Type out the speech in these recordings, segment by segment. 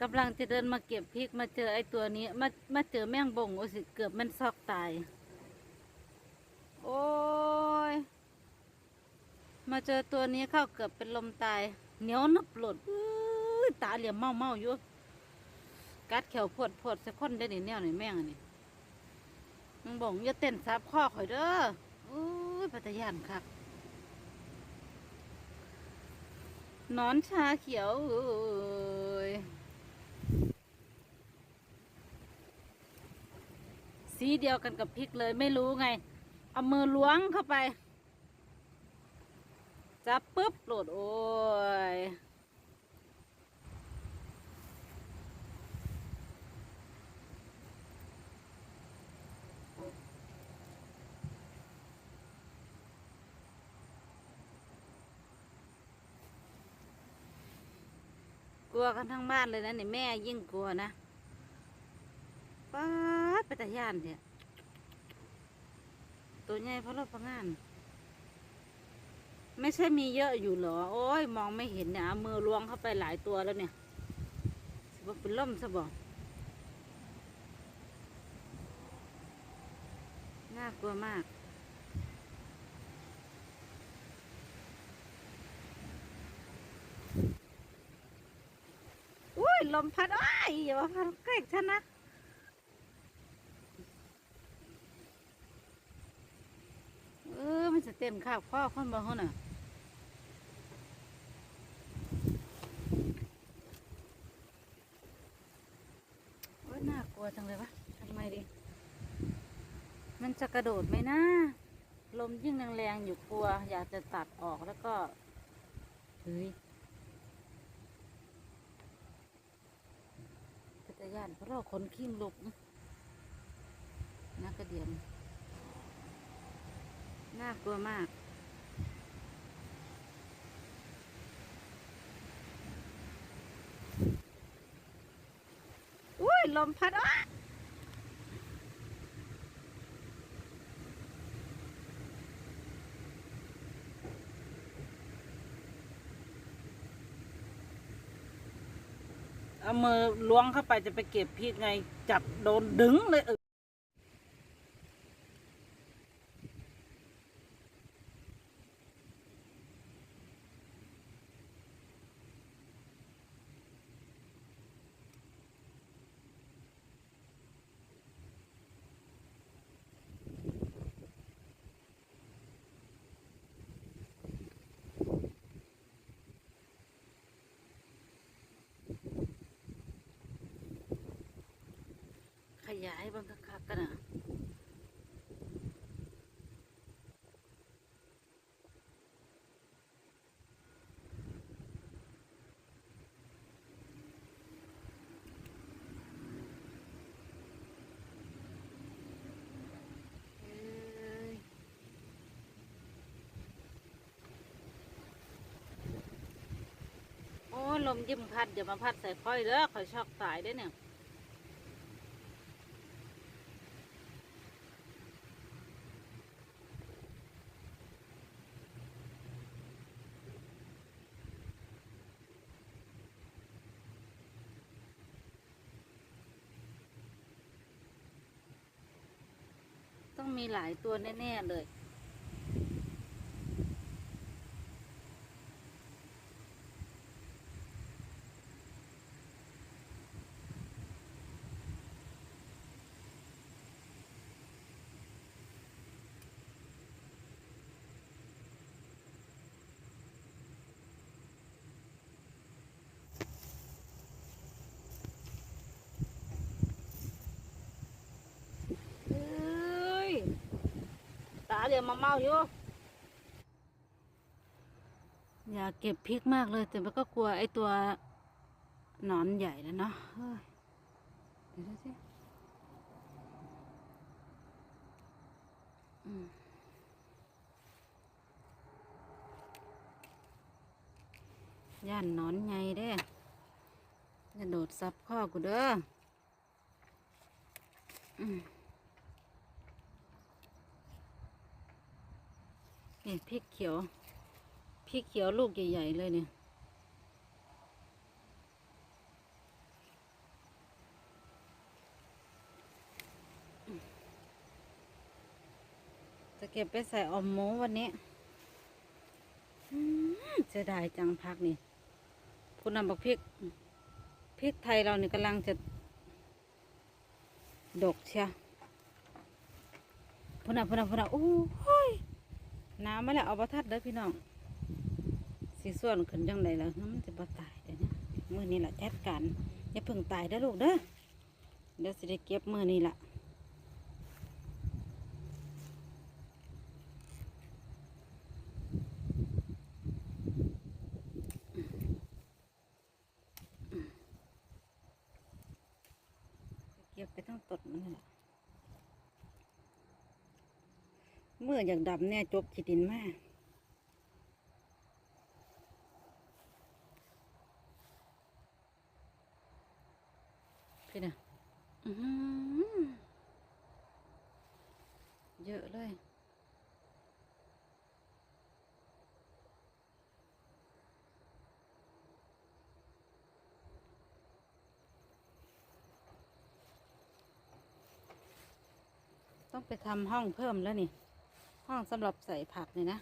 กำลังจะเดินมาเก็บพริกมาเจอไอ้ตัวนี้ มามาเจอแมงบ่งโอ้สิเกือบมันซอกตาย โอ้ย มาเจอตัวนี้เข้าเกือบเป็นลมตาย เหนียวนับหลดตาเหลี่ยมเมาเมาอยู่กัดแขวปวดปวดสักคนได้นี่แนวนี่แม่งอันนี้มึงบอกอย่าเต้นซับข้อข่อยเด้ออุ้ยปัตยานคักหนอนชาเขียวเอ้ย สีเดียวกันกับพริกเลยไม่รู้ไง เอามือล้วงเข้าไป จับปุ๊บโหลดโอ้ยกลัวกันทั้งบ้านเลยนะนี่แม่ยิ่งกลัวนะป้า ไปแต่ย่านเนี่ยตัวใหญ่เพราะเราพังงาน ไม่ใช่มีเยอะอยู่เหรอ โอ้ยมองไม่เห็นเนี่ยมือล้วงเข้าไปหลายตัวแล้วเนี่ยสบเป็นล่มซะบอกน่ากลัวมาก อุ้ยลมพัดอ้ายอย่ามาพัดใกล้ฉันนะ เออ มันจะเต้นข้าวพ่อคนบ่เขาน่ะโอ้ยน่ากลัวจังเลยวะทำไมดีมันจะกระโดดไหมนะลมยิ่งแรงๆอยู่กลัว อยากจะตัดออกแล้วก็เฮ้ยจักรยานเพราะเราขนขี้งลุกนะน่ากระเดียม น่ากลัวมาก อุ้ย ลมพัดอ้าเอามือล้วงเข้าไปจะไปเก็บพริกไง จับโดนดึงเลยเออ ยายบางคักๆกันอะเอ้ยโอ้ลมยิ้มพัดอย่ามาพัดใส่ค่อยเด้อค่อยช็อกตายได้เนี่ย ต้องมีหลายตัวแน่ ๆ เลย เอ้ยาเดี๋ยวมาเมาอยู่อยากเก็บพริกมากเลย แต่มันก็กลัวไอตัวหนอนใหญ่นะเนาะเฮ้ยเดี๋ยวดูสิอืมย่านหนอนใหญ่เด้จะโดดซับข้อกูเด้อ นี่พริกเขียวพริกเขียวลูกใหญ่ๆเลยเนี่ยจะเก็บไปใส่อมหมูวันนี้จะได้จังพักนี่คุณนำบักพริกพริกไทยเราเนี่ยกำลังจะ ดกเชียพุนาพุนาพุนาโอ้ย น้ำมาแล้วเอาประทัดเด้อพี่น้องสีส่วนขึ้นจังไดล่ะมันจะบ่ตายเดี๋ยวนี้มือนี้ล่ะจัดการอย่าเพิ่งตายเด้อลูกเด้อเดี๋ยวสิได้เก็บมือนี้ล่ะเก็บไปทั้งต้นมันนี่ล่ะ เมื่ออยากดำเนี่ยจบขีดินมากพี่น่ะเยอะเลยต้องไปทำห้องเพิ่มแล้วนี่ ห้องสำหรับใส่ผักเนี่ยนะ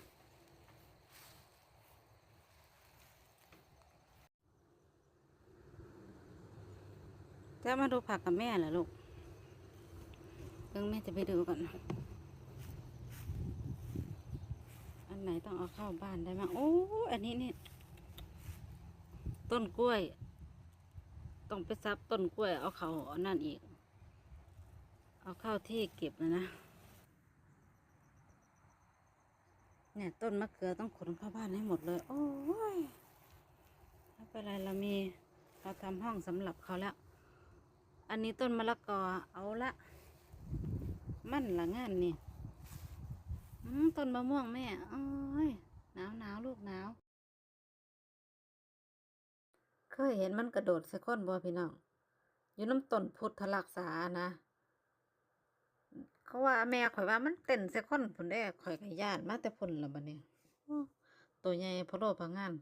จะมาดูผักกับแม่เหรอลูกเพิ่งแม่จะไปดูก่อน อันไหนต้องเอาเข้าบ้านได้มั้งโอ้ อันนี้นี่ ต้นกล้วย ต้องไปซับต้นกล้วยเอาเขาเอานั่นอีก เอาเข้าที่เก็บนะนะ เนี่ย ต้นมะเขือต้องขนเข้าบ้านให้หมดเลย โอ้ยไม่เป็นไรเรามีเราทำห้องสำหรับเขาแล้ว อันนี้ต้นมะละกอเอาละ มั่นละงานนี่ต้นมะม่วงแม่โอ้ยหนาวหนาวลูกหนาวเคยเห็นมันกระโดดใส่ก้นบ่พี่น้อง อยู่น้ำต้นพุทธรักษานะ เขาว่าแม่ข่อยว่ามันเต้นใส่คนผุนได้ข่อยกับญาติมาแต่พุ่นละบัดนี้โอ้ตัวใหญ่พะโลพะงาน